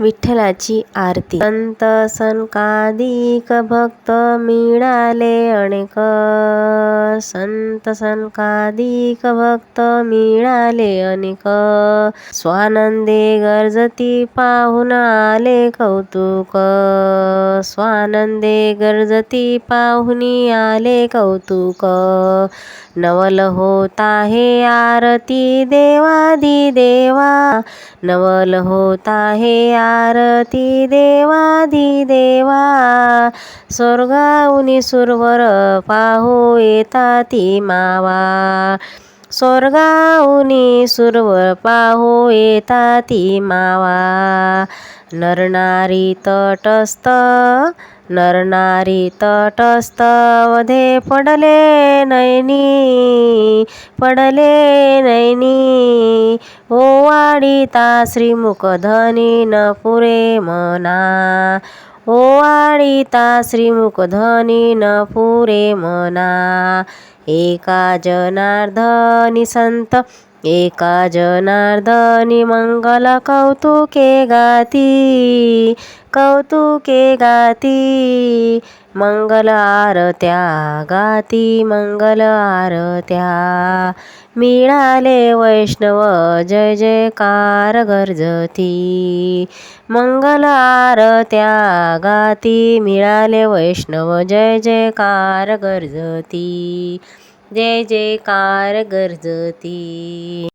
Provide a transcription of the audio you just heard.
विठ्ठलाची आरती. संत सनकादिक भक्त मिळाले अनेक. संत सनकादिक भक्त मिळाले अनेक. स्वानंदे गर्जती पाहून आले कौतुक. स्वानंदे गर्जती पाहुनी आले कौतुक. नवल होत आहे आरती देवादी देवा. नवल होत आहे आरती देवादी देवा स्वर्गाहुनी सुरवर पाहू येताती मावा. स्वर्गाहुनी सुरवर पाहू येताती मावा. नरनारी तटस्थ नरनारी तटस्थ वधे पडले नैनी पडले नैनी ओवाळीता श्रीमुखधनी न पुरे मना. ओवाळीता श्रीमुखधनी न पुरे मना. एका जनार्दनी संत एका जनार्दनी मंगल कौतुके गाती कौतुके गाती. मंगल आरत्या गाती मंगल आरत्या मिळाले वैष्णव जय जयकार गर्जती. मंगल आरत्या गाती मिळाले वैष्णव जय जयकार गर्जती. जय जयकार गर्जती.